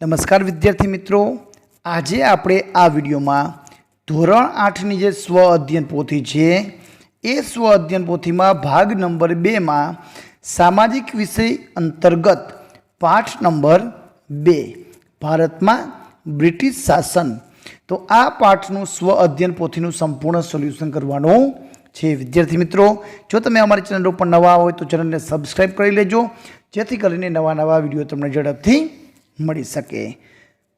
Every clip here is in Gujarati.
નમસ્કાર વિદ્યાર્થી મિત્રો. આજે આપણે આ વિડીયોમાં ધોરણ આઠની જે સ્વ અધ્યયન પોથી છે, એ સ્વ અધ્યયન પોથીમાં ભાગ નંબર બેમાં સામાજિક વિષય અંતર્ગત પાઠ નંબર બે, ભારતમાં બ્રિટિશ શાસન. તો આ પાઠનું સ્વ અધ્યયન પોથીનું સંપૂર્ણ સોલ્યુશન કરવાનું છે. વિદ્યાર્થી મિત્રો, જો તમે અમારી ચેનલ ઉપર નવા હોય તો ચેનલને સબસ્ક્રાઈબ કરી લેજો. જેથી કરીને નવા નવા વીડિયો તમને ઝડપથી મળી શકે.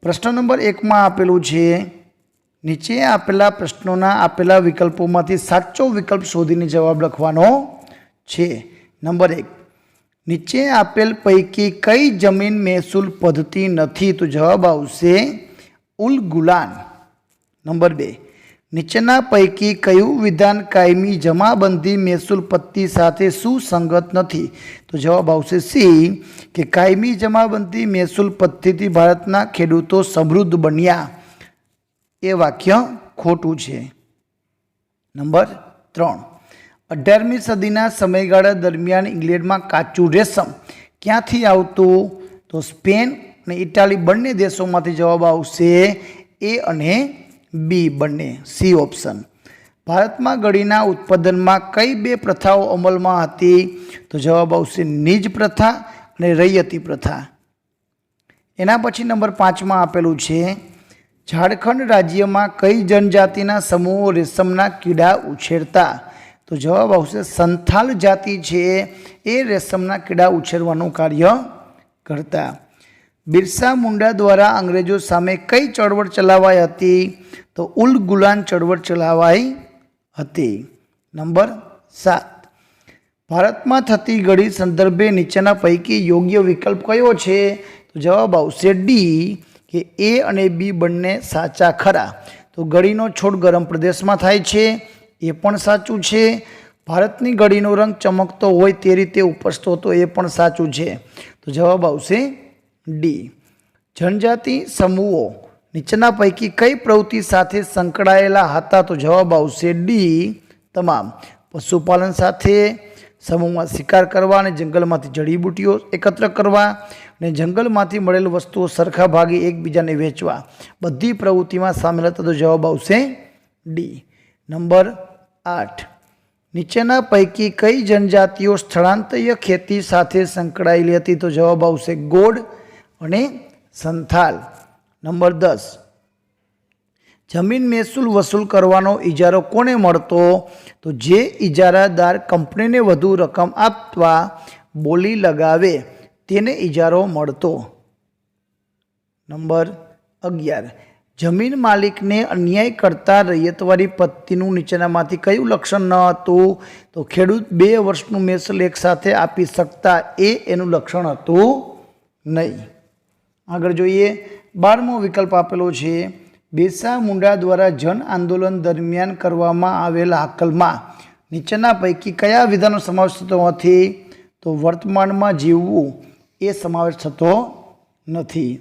પ્રશ્ન નંબર એકમાં આપેલું છે, નીચે આપેલા પ્રશ્નોના આપેલા વિકલ્પોમાંથી સાચો વિકલ્પ શોધીને જવાબ લખવાનો છે. નંબર એક, નીચે આપેલ પૈકી કઈ જમીન મહેસૂલ પદ્ધતિ નથી? તો જવાબ આવશે ઉલ ગુલાન. નંબર બે નીચેના પૈકી કયું વિધાન કાયમી જમાબંધી મહેસૂલ પત્તી સાથે સુસંગત નથી? તો જવાબ આવશે સી, કે કાયમી જમાબંધી મહેસૂલ પત્તીથી ભારતના ખેડૂતો સમૃદ્ધ બન્યા. એ વાક્ય ખોટું છે. નંબર ત્રણ. અઢારમી સદીના સમયગાળા દરમિયાન ઇંગ્લેન્ડમાં કાચું રેશમ ક્યાંથી આવતું? તો સ્પેન અને ઇટાલી બંને દેશોમાંથી જવાબ આવશે એ અને બી બંને સી ઓપ્શન. ભારતમાં ગળીના ઉત્પાદનમાં કઈ બે પ્રથાઓ અમલમાં હતી? તો જવાબ આવશે નિજ પ્રથા અને રૈયતી પ્રથા. એના પછી નંબર પાંચમાં આપેલું છે, ઝારખંડ રાજ્યમાં કઈ જનજાતિના સમૂહો રેશમના કીડા ઉછેરતા? તો જવાબ આવશે, સંથાલ જાતિ છે એ રેશમના કીડા ઉછેરવાનું કાર્ય કરતા. બિરસા મુંડા દ્વારા અંગ્રેજો સામે કઈ ચળવળ ચલાવાઈ હતી? તો ઉલ ગુલાન ચળવળ ચલાવાઈ હતી. નંબર સાત. ભારતમાં થતી ઘડી સંદર્ભે નીચેના પૈકી યોગ્ય વિકલ્પ કયો છે? તો જવાબ આવશે ડી, કે એ અને બી બંને સાચા ખરા. તો ગળીનો છોડ ગરમ પ્રદેશમાં થાય છે. એ પણ સાચું છે. ભારતની ઘડીનો રંગ ચમકતો હોય તે રીતે ઉપસતો હતો એ પણ સાચું છે. તો જવાબ આવશે ડી. જનજાતિ સમૂહો. નીચેના પૈકી કઈ પ્રવૃત્તિ સાથે સંકળાયેલા હતા? તો જવાબ આવશે ડી. તમામ. પશુપાલન સાથે સમૂહમાં શિકાર કરવા અને જંગલમાંથી જડીબુટીઓ એકત્ર કરવા અને જંગલમાંથી મળેલ વસ્તુઓ સરખા ભાગે એકબીજાને વેચવા. બધી પ્રવૃત્તિમાં સામેલ હતા તો જવાબ આવશે ડી. નંબર આઠ. નીચેના પૈકી કઈ જનજાતિઓ સ્થળાંતરીય ખેતી સાથે સંકળાયેલી હતી? તો જવાબ આવશે ગોડ અને સંથાલ, નંબર દસ. જમીન મહેસૂલ વસૂલ કરવાનો ઇજારો કોને મળતો? તો જે ઇજારાદાર કંપનીને વધુ રકમ આપવા બોલી લગાવે, તેને ઇજારો મળતો. નંબર અગિયાર. જમીન માલિકને અન્યાય કરતા રૈયતવારી પત્તીનું નીચેનામાંથી કયું લક્ષણ ન હતું? તો ખેડૂત બે વર્ષનું મહેસૂલ એકસાથે આપી શકતા એ એનું લક્ષણ હતું નહીં. આગળ જોઈએ. બારમો વિકલ્પ આપેલો છે. બિરસા મુંડા દ્વારા જન આંદોલન દરમિયાન કરવામાં આવેલા હાકલમાં નીચેના પૈકી કયા વિધાનો સમાવેશ થતો નથી? તો વર્તમાનમાં જીવવું એ સમાવેશ થતો નથી.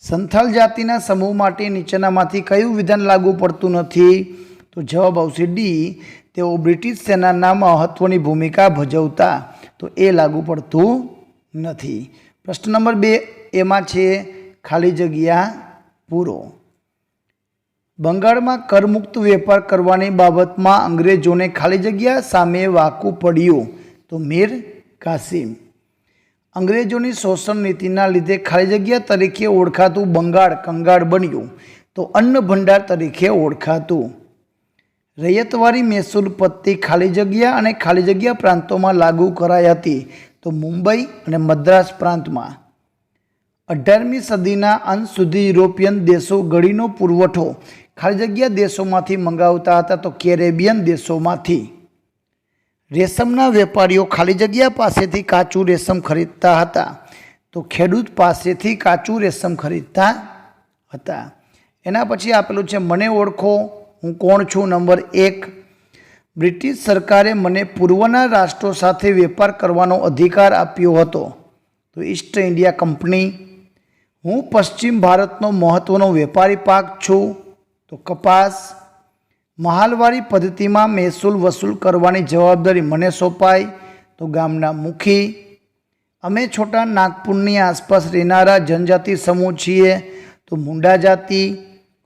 સંથાલ જાતિના સમૂહ માટે નીચેનામાંથી કયું વિધાન લાગુ પડતું નથી? તો જવાબ આવશે ડી. તેઓ બ્રિટિશ સેનાના મહત્વની ભૂમિકા ભજવતા, તો એ લાગુ પડતું નથી. પ્રશ્ન નંબર બે એમાં છે ખાલી જગ્યા પૂરો. બંગાળમાં કરમુક્ત વેપાર કરવાની બાબતમાં અંગ્રેજોને ખાલી જગ્યા સામે વાકું પડ્યું તો મીર કાસિમ. અંગ્રેજોની શોષણ નીતિના લીધે ખાલી જગ્યા તરીકે ઓળખાતું બંગાળ કંગાળ બન્યું તો અન્ન ભંડાર તરીકે ઓળખાતું. રૈયતવારી મહેસૂલ પત્તી ખાલી જગ્યા અને ખાલી જગ્યા પ્રાંતોમાં લાગુ કરાઈ હતી તો મુંબઈ અને મદ્રાસ પ્રાંતમાં અઢારમી સદીના અંત સુધી યુરોપિયન દેશો ગળીનો પુરવઠો ખાલી જગ્યા દેશોમાંથી મંગાવતા હતા તો કેરેબિયન દેશોમાંથી. રેશમના વેપારીઓ ખાલી જગ્યા પાસેથી કાચું રેશમ ખરીદતા હતા તો ખેડૂત પાસેથી કાચું રેશમ ખરીદતા હતા. એના પછી આપેલું છે, મને ઓળખો, હું કોણ છું? નંબર એક બ્રિટિશ સરકારે મને પૂર્વના રાષ્ટ્રો સાથે વેપાર કરવાનો અધિકાર આપ્યો હતો. તો ઈસ્ટ ઇન્ડિયા કંપની, હું પશ્ચિમ ભારતનો મહત્ત્વનો વેપારી પાક છું. તો કપાસ, મહાલવારી પદ્ધતિમાં મહેસૂલ વસૂલ કરવાની જવાબદારી મને સોંપાઈ. તો ગામના મુખી, અમે છોટા નાગપુરની આસપાસ રહેનારા જનજાતિ સમૂહ છીએ. તો મુંડા જાતિ,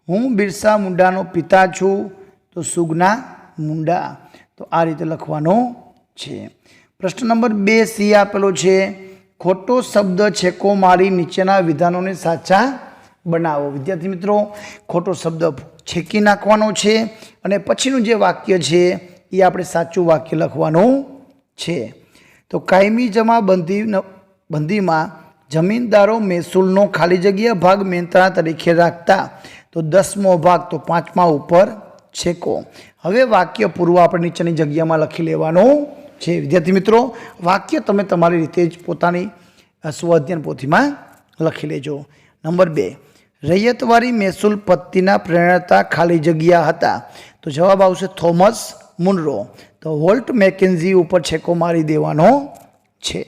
હું બિરસા મુંડાનો પિતા છું. તો સુગના મુંડા. તો આ રીતે લખવાનો છે. પ્રશ્ન નંબર બે સી આપેલો છે. ખોટો શબ્દ છેકો મારી નીચેના વિધાનોને સાચા બનાવો. વિદ્યાર્થી મિત્રો, ખોટો શબ્દ છેકી નાખવાનો છે અને પછીનું જે વાક્ય છે એ આપણે સાચું વાક્ય લખવાનું છે. તો કાયમી જમા બંધી બંધીમાં જમીનદારો મહેસૂલનો ખાલી જગ્યા ભાગ મહેનતાણા તરીકે રાખતા. તો દસમો ભાગ, તો પાંચમા ઉપર છેકો. હવે વાક્ય પૂર્વ આપણે નીચેની જગ્યામાં લખી લેવાનું છે. વિદ્યાર્થી મિત્રો, વાક્ય તમે તમારી રીતે જ પોતાની સ્વઅધ્યયન પોથીમાં લખી લેજો. નંબર બે, રૈયતવારી મહેસૂલ પત્તીના પ્રેરણતા ખાલી જગ્યા હતા. તો જવાબ આવશે થોમસ મુનરો. તો વોલ્ટ મેકેન્ઝી ઉપર છેકો મારી દેવાનો છે.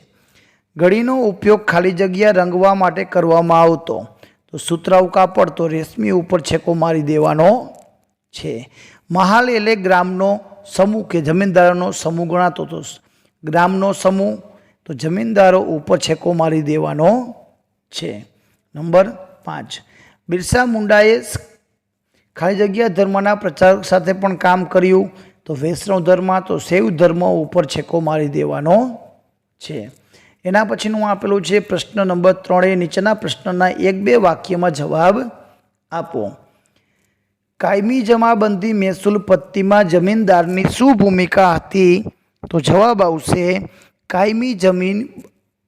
ઘડીનો ઉપયોગ ખાલી જગ્યા રંગવા માટે કરવામાં આવતો. તો સુતરાઉ કાપડ તો રેશમી ઉપર છેકો મારી દેવાનો છે. મહાલ એટલે ગ્રામનો સમૂહ કે જમીનદારોનો સમૂહ ગણાતો તો ગ્રામનો સમૂહ તો જમીનદારો ઉપર છેકો મારી દેવાનો છે. નંબર પાંચ. બિરસા મુંડાએ ખાલી જગ્યા ધર્મના પ્રચારક સાથે પણ કામ કર્યું તો વૈષ્ણવ ધર્મ તો શૈવ ધર્મ ઉપર છેકો મારી દેવાનો છે. એના પછીનું આપેલું છે પ્રશ્ન નંબર ત્રણ નીચેના પ્રશ્નના એક બે વાક્યમાં જવાબ આપો. કાયમી જમાબંધી મહેસૂલ પત્તીમાં જમીનદારની શું ભૂમિકા હતી? તો જવાબ આવશે, કાયમી જમીન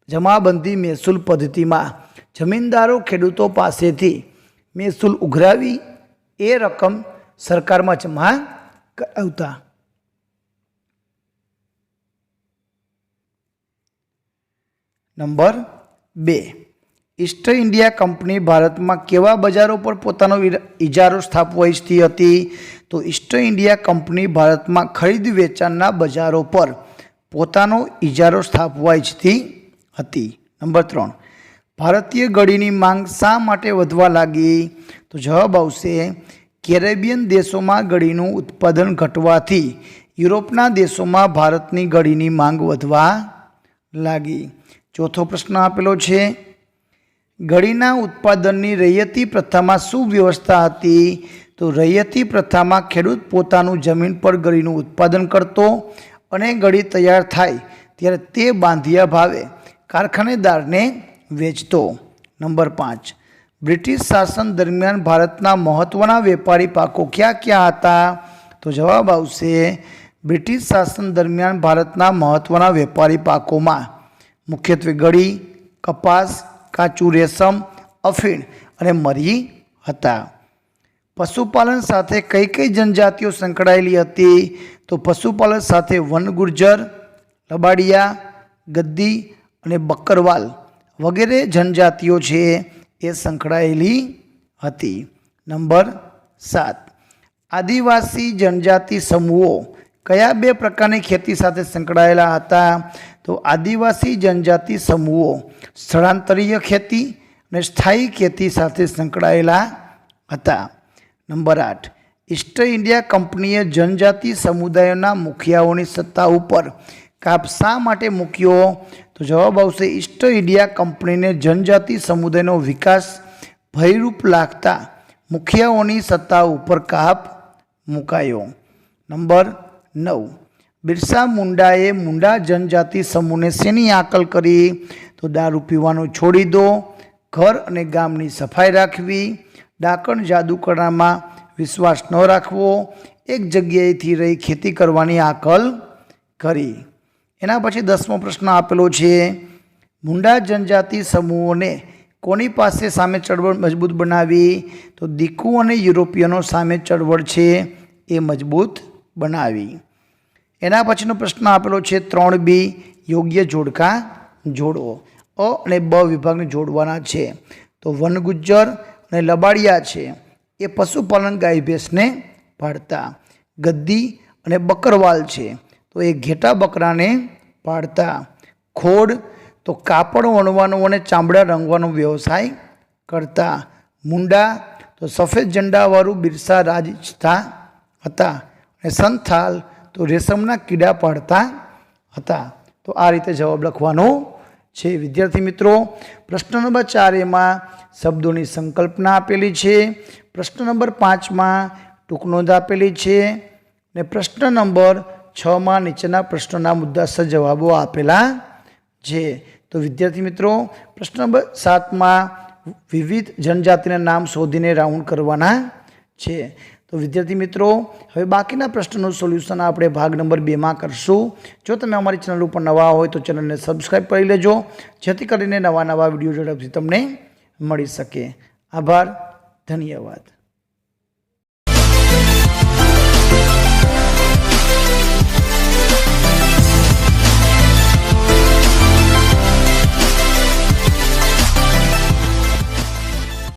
જમાબંધી મહેસૂલ પદ્ધતિમાં જમીનદારો ખેડૂતો પાસેથી મહેસૂલ ઉઘરાવી એ રકમ સરકારમાં જમા કરાવતા. નંબર બે. ઈસ્ટ ઇન્ડિયા કંપની ભારતમાં કેવા બજારો પર પોતાનો ઇજારો સ્થાપવા ઈચ્છતી હતી? તો ઈસ્ટ ઇન્ડિયા કંપની ભારતમાં ખરીદ વેચાણના બજારો પર પોતાનો ઇજારો સ્થાપવા ઈચ્છતી હતી. નંબર ત્રણ. ભારતીય ગળીની માંગ શા માટે વધવા લાગી? તો જવાબ આવશે, કેરેબિયન દેશોમાં ગળીનું ઉત્પાદન ઘટવાથી યુરોપના દેશોમાં ભારતની ગળીની માંગ વધવા લાગી. ચોથો પ્રશ્ન આપેલો છે ગળીના ઉત્પાદનની રૈયતી પ્રથામાં શું વ્યવસ્થા હતી? તો રૈયતી પ્રથામાં ખેડૂત પોતાનું જમીન પર ગળીનું ઉત્પાદન કરતો અને ગળી તૈયાર થાય ત્યારે તે બાંધિયા ભાવે કારખાનેદારને વેચતો. નંબર પાંચ. બ્રિટિશ શાસન દરમિયાન ભારતના મહત્ત્વના વેપારી પાકો ક્યાં ક્યાં હતા? તો જવાબ આવશે બ્રિટિશ શાસન દરમિયાન ભારતના મહત્ત્વના વેપારી પાકોમાં. મુખ્યત્વે ગળી કપાસ કાચું રેશમ અફીણ અને મરી હતા. પશુપાલન સાથે કઈ કઈ જનજાતિઓ સંકળાયેલી હતી? તો પશુપાલન સાથે વનગુર્જર, લબાડિયા, ગદ્દી અને બકરવાલ વગેરે જનજાતિઓ છે એ સંકળાયેલી હતી. નંબર સાત. આદિવાસી જનજાતિ સમૂહો કયા બે પ્રકારની ખેતી સાથે સંકળાયેલા હતા? તો આદિવાસી જનજાતિ સમૂહો સ્થળાંતરીય ખેતી અને સ્થાયી ખેતી સાથે સંકળાયેલા હતા. નંબર આઠ, ઈસ્ટ ઇન્ડિયા કંપનીએ જનજાતિ સમુદાયોના મુખિયાઓની સત્તા ઉપર કાપ શા માટે મૂક્યો? તો જવાબ આવશે, ઈસ્ટ ઇન્ડિયા કંપનીને જનજાતિ સમુદાયનો વિકાસ ભયરૂપ લાગતા મુખિયાઓની સત્તા ઉપર કાપ મુકાયો. નંબર નવ બિરસા મુંડાએ મુંડા જનજાતિ સમૂહને શેની આકલ કરી? તો દારૂ પીવાનું છોડી દો, ઘર અને ગામની સફાઈ રાખવી, ડાકણ જાદુકરામાં વિશ્વાસ ન રાખવો, એક જગ્યાએથી રહી ખેતી કરવાની આકલ કરી. એના પછી દસમો પ્રશ્ન આપેલો છે, મુંડા જનજાતિ સમૂહોને કોની પાસે સામે ચળવળ મજબૂત બનાવી? તો દીકુ અને યુરોપિયનો સામે ચળવળ છે, એ મજબૂત બનાવી. એના પછીનો પ્રશ્ન આપેલો છે ત્રણ બી, યોગ્ય જોડકા જોડો અ અને બ વિભાગને જોડવાના છે. તો વનગુજ્જર અને લબાડિયા છે. એ પશુપાલન ગાય ભેંસને પાડતા. ગદ્દી અને બકરવાલ છે. તો એ ઘેટા બકરાને પાડતા. ખોડ તો કાપડ વણવાનો અને ચામડા રંગવાનો વ્યવસાય કરતા. મુંડા તો સફેદ ઝંડાવાળું બિરસા રાજ ઇચ્છતા હતા. અને સંથાલ તો રેશમના કીડા પાડતા હતા. તો આ રીતે જવાબ લખવાનો છે. વિદ્યાર્થી મિત્રો, પ્રશ્ન નંબર ચાર એમાં શબ્દોની સંકલ્પના આપેલી છે. પ્રશ્ન નંબર પાંચમાં ટૂંક નોંધ આપેલી છે ને પ્રશ્ન નંબર છમાં નીચેના પ્રશ્નોના મુદ્દાસર જવાબો આપેલા છે. તો વિદ્યાર્થી મિત્રો, પ્રશ્ન નંબર સાતમાં વિવિધ જનજાતિના નામ શોધીને રાઉન્ડ કરવાના છે. તો વિદ્યાર્થી મિત્રો, હવે બાકીના પ્રશ્નનું સોલ્યુશન આપણે ભાગ નંબર બેમાં કરશું. જો તમે અમારી ચેનલ ઉપર નવા હોય તો ચેનલને સબસ્ક્રાઈબ કરી લેજો, જેથી કરીને નવા નવા વીડિયો ઝડપથી તમને મળી શકે. આભાર, ધન્યવાદ.